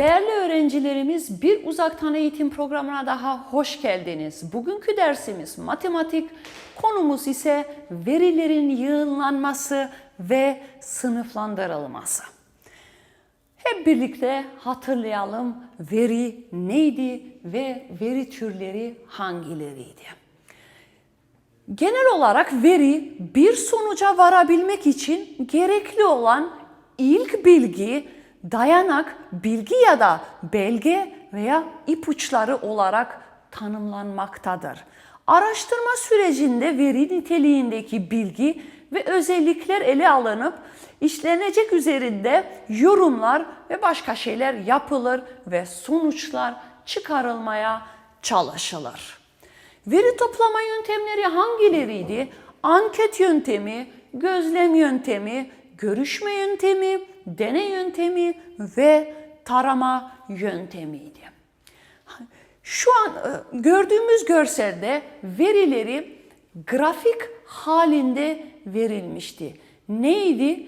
Değerli öğrencilerimiz bir uzaktan eğitim programına daha hoş geldiniz. Bugünkü dersimiz matematik, konumuz ise verilerin yığınlanması ve sınıflandırılması. Hep birlikte hatırlayalım veri neydi ve veri türleri hangileriydi? Genel olarak veri bir sonuca varabilmek için gerekli olan ilk bilgi, dayanak, bilgi ya da belge veya ipuçları olarak tanımlanmaktadır. Araştırma sürecinde veri niteliğindeki bilgi ve özellikler ele alınıp işlenecek üzerinde yorumlar ve başka şeyler yapılır ve sonuçlar çıkarılmaya çalışılır. Veri toplama yöntemleri hangileriydi? Anket yöntemi, gözlem yöntemi, görüşme yöntemi, deney yöntemi ve tarama yöntemiydi. Şu an e, gördüğümüz görselde verileri grafik halinde verilmişti. Neydi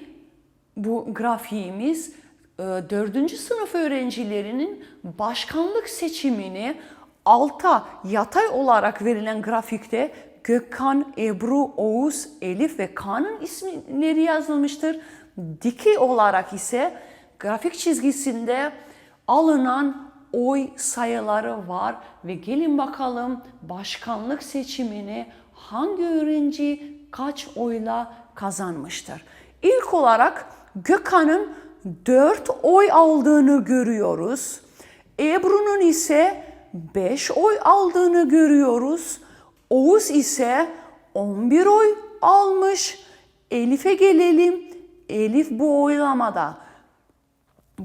bu grafiğimiz? E, Dördüncü sınıf öğrencilerinin başkanlık seçimini alta yatay olarak verilen grafikte Gökhan, Ebru, Oğuz, Elif ve Kaan'ın isimleri yazılmıştır. Dikey olarak ise grafik çizgisinde alınan oy sayıları var ve gelin bakalım başkanlık seçimini hangi öğrenci kaç oyla kazanmıştır? İlk olarak Gökhan'ın 4 oy aldığını görüyoruz. Ebru'nun ise 5 oy aldığını görüyoruz. Oğuz ise 11 oy almış. Elif'e gelelim. Elif bu oylamada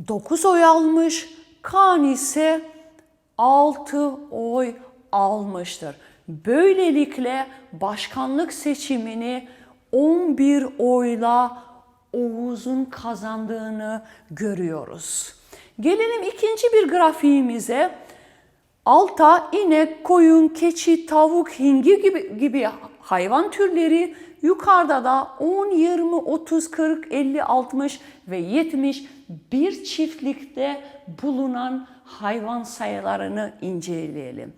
9 oy almış. Kaan ise 6 oy almıştır. Böylelikle başkanlık seçimini 11 oyla Oğuz'un kazandığını görüyoruz. Gelelim ikinci bir grafiğimize. Alta inek, koyun, keçi, tavuk, hingi gibi, gibi hayvan türleri yukarıda da 10, 20, 30, 40, 50, 60 ve 70 bir çiftlikte bulunan hayvan sayılarını inceleyelim.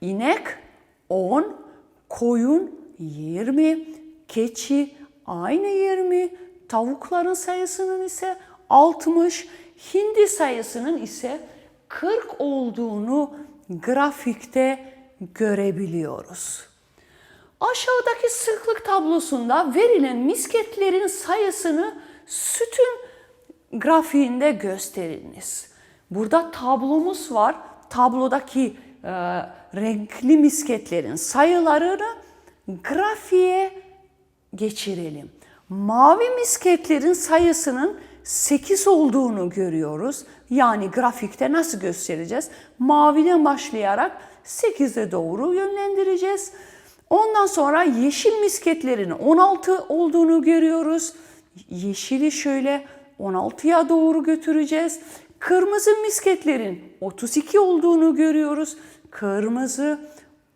İnek 10, koyun 20, keçi aynı 20, tavukların sayısının ise 60, hindi sayısının ise 40 olduğunu grafikte görebiliyoruz. Aşağıdaki sıklık tablosunda verilen misketlerin sayısını sütun grafiğinde gösteriniz. Burada tablomuz var. Tablodaki e, renkli misketlerin sayılarını grafiğe geçirelim. Mavi misketlerin sayısının 8 olduğunu görüyoruz. Yani grafikte nasıl göstereceğiz? Maviden başlayarak 8'e doğru yönlendireceğiz. Ondan sonra yeşil misketlerin 16 olduğunu görüyoruz. Yeşili şöyle 16'ya doğru götüreceğiz. Kırmızı misketlerin 32 olduğunu görüyoruz. Kırmızı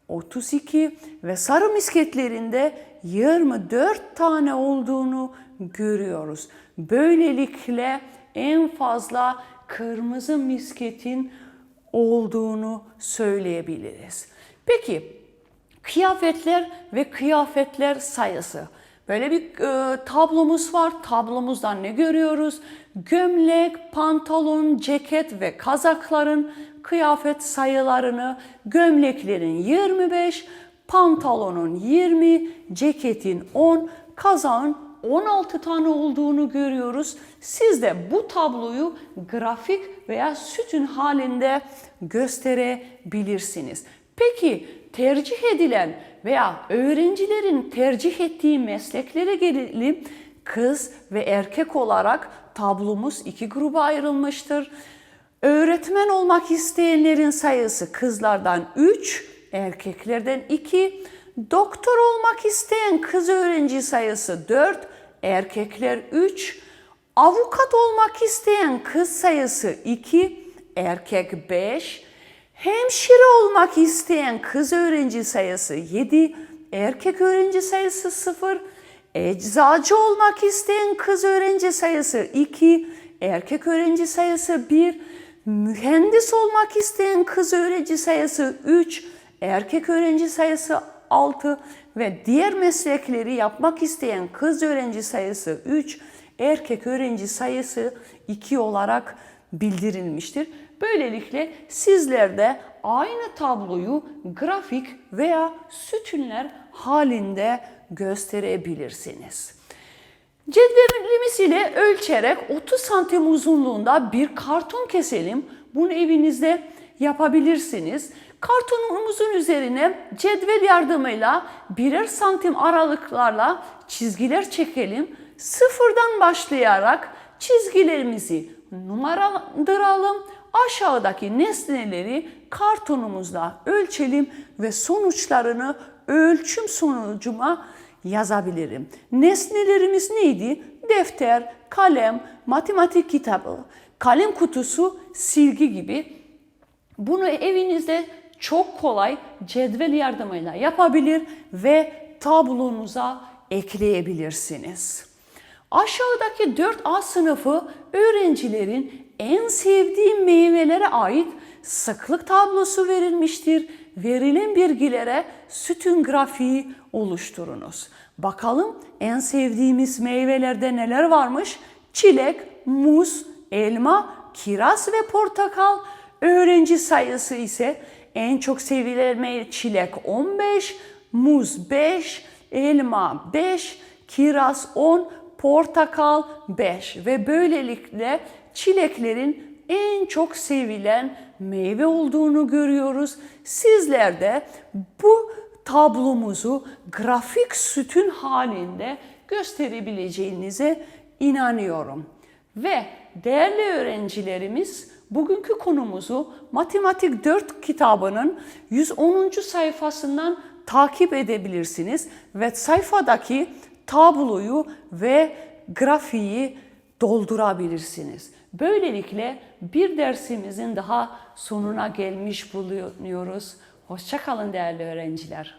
32 ve sarı misketlerinde 24 tane olduğunu görüyoruz. Böylelikle en fazla kırmızı misketin olduğunu söyleyebiliriz. Peki kıyafetler ve kıyafetler sayısı. Böyle bir e, tablomuz var. Tablomuzdan ne görüyoruz? Gömlek, pantolon, ceket ve kazakların kıyafet sayılarını gömleklerin 25, pantolonun 20, ceketin 10, kazağın 16 tane olduğunu görüyoruz. Siz de bu tabloyu grafik veya sütun halinde gösterebilirsiniz. Peki tercih edilen veya öğrencilerin tercih ettiği mesleklere gelelim. Kız ve erkek olarak tablomuz iki gruba ayrılmıştır. Öğretmen olmak isteyenlerin sayısı kızlardan 3, erkeklerden 2. Doktor olmak isteyen kız öğrenci sayısı 4, erkekler 3. Avukat olmak isteyen kız sayısı 2, erkek 5. Hemşire olmak isteyen kız öğrenci sayısı 7, erkek öğrenci sayısı 0. Eczacı olmak isteyen kız öğrenci sayısı 2, erkek öğrenci sayısı 1. Mühendis olmak isteyen kız öğrenci sayısı 3, erkek öğrenci sayısı 6 ve diğer meslekleri yapmak isteyen kız öğrenci sayısı 3, erkek öğrenci sayısı 2 olarak bildirilmiştir. Böylelikle sizler de aynı tabloyu grafik veya sütunlar halinde gösterebilirsiniz. Cetvelimiz ile ölçerek 30 santim uzunluğunda bir karton keselim. Bunu evinizde yapabilirsiniz. Kartonumuzun üzerine cetvel yardımıyla birer santim aralıklarla çizgiler çekelim. Sıfırdan başlayarak çizgilerimizi numaralandıralım. Aşağıdaki nesneleri kartonumuzla ölçelim ve sonuçlarını ölçüm sonucuma yazabilirim. Nesnelerimiz neydi? Defter, kalem, matematik kitabı, kalem kutusu, silgi gibi. Bunu evinizde çok kolay cetvel yardımıyla yapabilir ve tablonuza ekleyebilirsiniz. Aşağıdaki 4A sınıfı öğrencilerin en sevdiği meyvelere ait sıklık tablosu verilmiştir. Verilen bilgilere sütun grafiği oluşturunuz. Bakalım en sevdiğimiz meyvelerde neler varmış? Çilek, muz, elma, kiraz ve portakal. Öğrenci sayısı ise en çok sevilen meyve çilek 15, muz 5, elma 5, kiraz 10, portakal 5 ve böylelikle çileklerin en çok sevilen meyve olduğunu görüyoruz. Sizler de bu tablomuzu grafik sütun halinde gösterebileceğinize inanıyorum. Ve değerli öğrencilerimiz bugünkü konumuzu Matematik 4 kitabının 110. sayfasından takip edebilirsiniz ve sayfadaki tabloyu ve grafiği doldurabilirsiniz. Böylelikle bir dersimizin daha sonuna gelmiş bulunuyoruz. Hoşçakalın değerli öğrenciler.